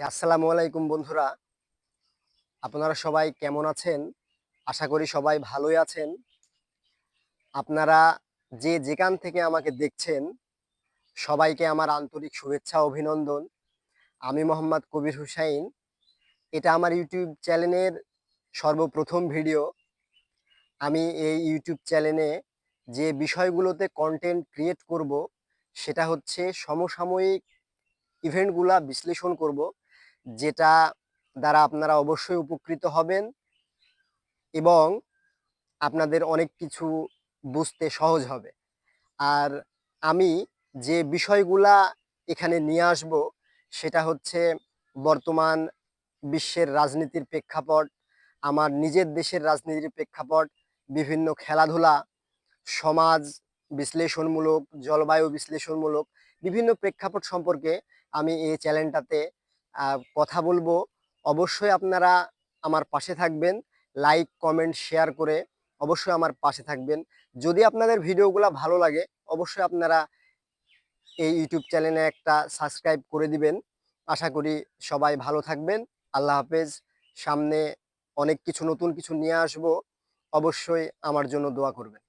আসসালামু আলাইকুম বন্ধুরা। আপনারা সবাই কেমন আছেন? আশা করি সবাই ভালোই আছেন। আপনারা যে যেখান থেকে আমাকে দেখছেন, সবাইকে আমার আন্তরিক শুভেচ্ছা, অভিনন্দন। আমি মোহাম্মদ কবির হুসাইন। এটা আমার ইউটিউব চ্যানেলের সর্বপ্রথম ভিডিও। আমি এই ইউটিউব চ্যানেলে যে বিষয়গুলোতে কন্টেন্ট ক্রিয়েট করব, সেটা হচ্ছে সমসাময়িক ইভেন্টগুলা বিশ্লেষণ করব। যেটা দ্বারা আপনারা অবশ্যই উপকৃত হবেন এবং আপনাদের অনেক কিছু বুঝতে সহজ হবে। আর আমি যে বিষয়গুলা এখানে নিয়ে আসব, সেটা হচ্ছে বর্তমান বিশ্বের রাজনীতির প্রেক্ষাপট, আমার নিজের দেশের রাজনীতির প্রেক্ষাপট, বিভিন্ন খেলাধুলা, সমাজ বিশ্লেষণমূলক, জলবায়ু বিশ্লেষণমূলক, বিভিন্ন প্রেক্ষাপট সম্পর্কে আমি এই চ্যানেলটাতে কথা বলব। অবশ্যই আপনারা আমার পাশে থাকবেন। লাইক কমেন্ট শেয়ার করে অবশ্যই আমার পাশে থাকবেন। যদি আপনাদের ভিডিওগুলো ভালো লাগে, অবশ্যই আপনারা এই ইউটিউব চ্যানেলে একটা সাবস্ক্রাইব করে দিবেন। আশা করি সবাই ভালো থাকবেন। আল্লাহ হাফেজ। সামনে অনেক কিছু, নতুন কিছু নিয়ে আসব। অবশ্যই আমার জন্য দোয়া করবেন।